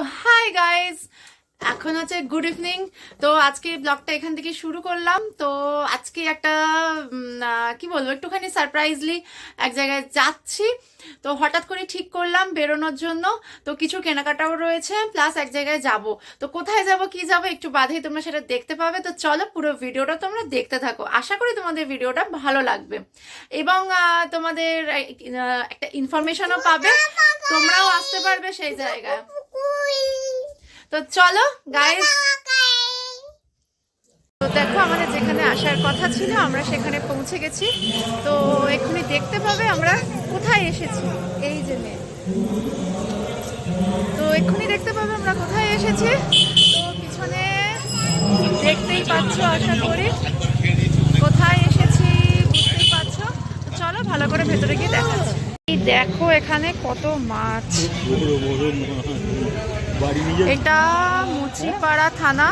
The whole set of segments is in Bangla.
Hi guys. এখন হচ্ছে গুড ইভিনিং তো আজকে ব্লগটা এখান থেকে শুরু করলাম। তো আজকে একটা কি বলব, একটুখানি সারপ্রাইজলি এক জায়গায় যাচ্ছি। তো হঠাৎ করে ঠিক করলাম বেরোনোর জন্য। তো কিছু কেনাকাটাও রয়েছে প্লাস এক জায়গায় যাব। তো কোথায় যাব, কি যাব, একটু বাদেই তোমরা সেটা দেখতে পাবে। তো চলো পুরো ভিডিওটা তোমরা দেখতে থাকো। আশা করি তোমাদের ভিডিওটা ভালো লাগবে। এবং তোমাদের একটা ইনফরমেশনও পাবে। তোমরাও আসতে পারবে সেই জায়গায়। তো চলো গাইস তো দেখো আমাদের যেখানে আসার কথা ছিল আমরা সেখানে পৌঁছে গেছি। তো এক্ষুনি দেখতে পাবে আমরা কোথায় এসেছি। এই যে মেয়ে। তো এক্ষুনি দেখতে পাবে আমরা কোথায় এসেছি। তো পিছনে দেখতেই পাচ্ছ আশা করি। কোথায় এসেছি বুঝতেই পারছ তো চলো ভালো করে ভেতরে গিয়ে দেখাচ্ছি। এই দেখো এখানে কত মাছ। এটা মুচিপাড়া থানা।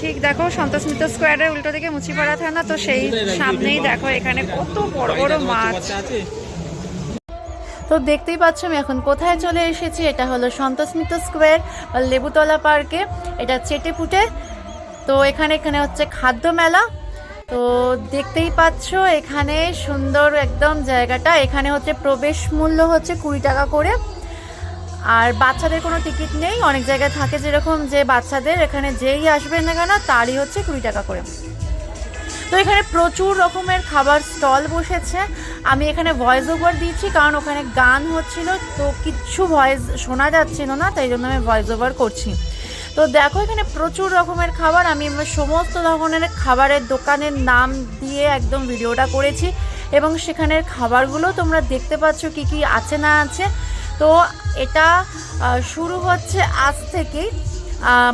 ঠিক দেখো সন্তোষ মিত্র স্কোয়ারের উল্টো দিকে মুচিপাড়া থানা তো সেই সামনেই দেখো? এখানে কত বড় বড় মাছ। তো দেখতেই পাচ্ছ আমি এখন কোথায় চলে এসেছি এটা হলো সন্তোষ মিত্র স্কোয়ার বা লেবুতলা পার্কে এটা চেটেপুটে। তো এখানে এখানে হচ্ছে খাদ্য মেলা। তো দেখতেই পাচ্ছ এখানে সুন্দর একদম জায়গাটা। এখানে হচ্ছে প্রবেশ মূল্য হচ্ছে কুড়ি টাকা করে। আর বাচ্চাদের কোনো টিকিট নেই। অনেক জায়গায় থাকে যেরকম যে বাচ্চাদের এখানে যেই আসবে না কেন, তারই হচ্ছে কুড়ি টাকা করে। তো এখানে প্রচুর রকমের খাবার স্টল বসেছে। আমি এখানে ভয়েস ওভার দিয়েছি কারণ ওখানে গান হচ্ছিল, তো কিচ্ছু ভয়েস শোনা যাচ্ছিল না, তাই জন্য আমি ভয়েস ওভার করছি। তো দেখো এখানে প্রচুর রকমের খাবার। আমি সমস্ত ধরনের খাবারের দোকানের নাম দিয়ে একদম ভিডিওটা করেছি এবং সেখানের খাবারগুলো তোমরা দেখতে পাচ্ছ কি কি আছে না আছে। তো এটা শুরু হচ্ছে আজ থেকেই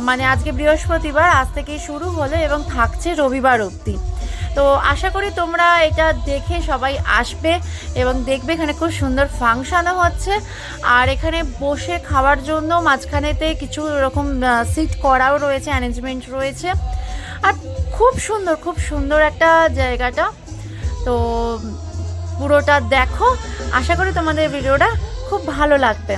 মানে আজকে বৃহস্পতিবার, আজ থেকেই শুরু হলো এবং থাকছে রবিবার অবধি। তো আশা করি তোমরা এটা দেখে সবাই আসবে এবং দেখবে এখানে খুব সুন্দর ফাংশনও হচ্ছে। আর এখানে বসে খাওয়ার জন্য মাঝখানেতে কিছু এরকম সিট করাও রয়েছে অ্যারেঞ্জমেন্ট রয়েছে। আর খুব সুন্দর খুব সুন্দর একটা জায়গাটা। তো পুরোটা দেখো। আশা করি তোমাদের ভিডিওটা খুব ভালো লাগবে।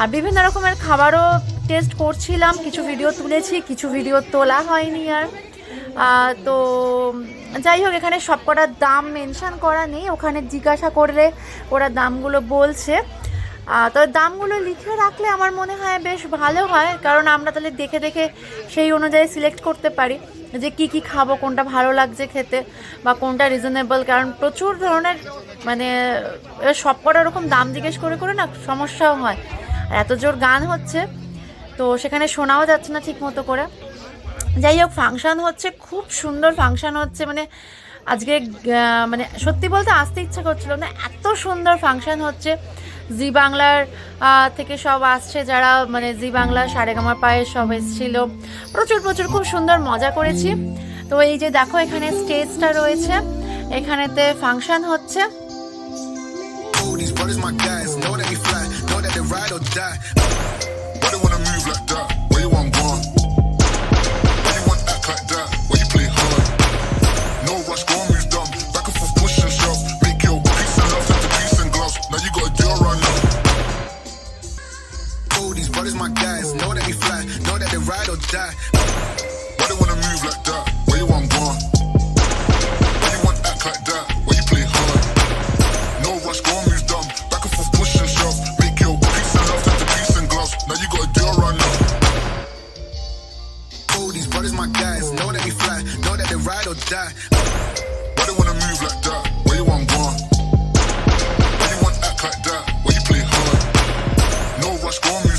আর বিভিন্ন রকমের খাবারও টেস্ট করছিলাম, কিছু ভিডিও তুলেছি, কিছু ভিডিও তোলা হয়নি আর। তো, যাই হোক, এখানে সব কটার দাম মেনশান করা নেই, ওখানে জিজ্ঞাসা করলে ওরা দামগুলো বলছে। আহ, তো দামগুলো লিখে রাখলে আমার মনে হয় বেশ ভালো হয় কারণ আমরা তাহলে দেখে দেখে সেই অনুযায়ী সিলেক্ট করতে পারি যে কি কি খাব কোনটা ভালো লাগছে খেতে বা কোনটা রিজনেবল কারণ প্রচুর ধরনের মানে সব কটা ওরকম দাম জিজ্ঞেস করে করে না সমস্যাও হয়। আর এত জোর গান হচ্ছে তো সেখানে শোনাও যাচ্ছে না ঠিক মতো করে। যাই হোক ফাংশান হচ্ছে খুব সুন্দর ফাংশান হচ্ছে মানে আজকে মানে সত্যি বলতে আসতে ইচ্ছা করছিল না এত সুন্দর ফাংশান হচ্ছে। জি বাংলার থেকে সব আসছে যারা মানে জি বাংলা সারেগামা পায়ে সব এসেছিল। প্রচুর প্রচুর, খুব সুন্দর মজা করেছি। তো এই যে দেখো এখানে স্টেজটা রয়েছে, এখানেতে ফাংশন হচ্ছে। These brothers my guys. Know that we fly, know that they ride or die. Why they wanna move like that? Where you want gone? Why you want act like that? Why you play hard? No rush, go and move dumb. Back and forth, push and shove. Make your peace and love into peace and gloves. Now you gotta it right now. Ooh, these brothers my guys. Know that we fly, know that they ride or die. Why they wanna move like that? Where you want gone? Why you want act like that? Why you play hard? No rush, go and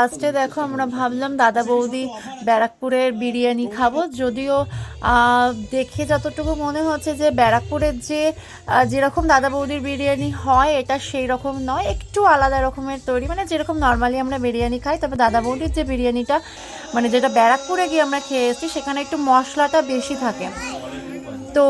লাস্টে দেখো আমরা ভাবলাম দাদা বৌদি ব্যারাকপুরের বিরিয়ানি খাব। যদিও দেখে যতটুকু মনে হচ্ছে যে ব্যারাকপুরের যে যেরকম দাদা বৌদির বিরিয়ানি হয়, এটা সেই রকম নয়। একটু আলাদা রকমের তৈরি। মানে যেরকম নর্মালি আমরা বিরিয়ানি খাই, তবে দাদা বৌদির যে বিরিয়ানিটা মানে যেটা ব্যারাকপুরে গিয়ে আমরা খেয়ে এসেছি, সেখানে একটু মশলাটা বেশি থাকে। তো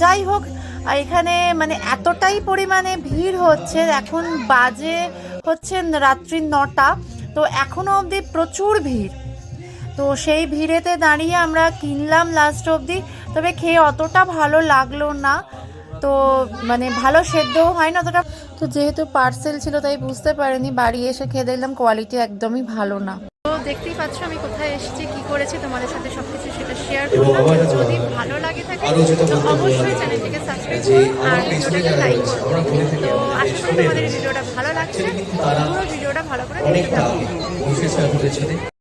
যাই হোক আর এখানে মানে এতটাই পরিমাণে ভিড় হচ্ছে, এখন বাজে হচ্ছে রাত্রি নটা। তো এখনও অবধি প্রচুর ভিড়। তো সেই ভিড়েতে দাঁড়িয়ে আমরা কিনলাম লাস্ট অবধি। তবে খেয়ে অতটা ভালো লাগল না। তো মানে ভালো সেদ্ধও হয় না অতটা। তো যেহেতু পার্সেল ছিল তাই বুঝতে পারিনি, বাড়ি এসে খেয়ে দেখলাম কোয়ালিটি একদমই ভালো না। দেখতেই পাচ্ছ আমি কোথায় এসেছি কি করেছি তোমাদের সাথে সবকিছু সেটা শেয়ার করলাম। যদি ভালো লাগে থাকে তো অবশ্যই চ্যানেলটিকে সাবস্ক্রাইব করুন আর ভিডিওটাকে লাইক করুন তো আশা করি তোমাদের ভিডিওটা ভালো লাগছে। পুরো ভিডিওটা ভালো করে দেখতে থাকুন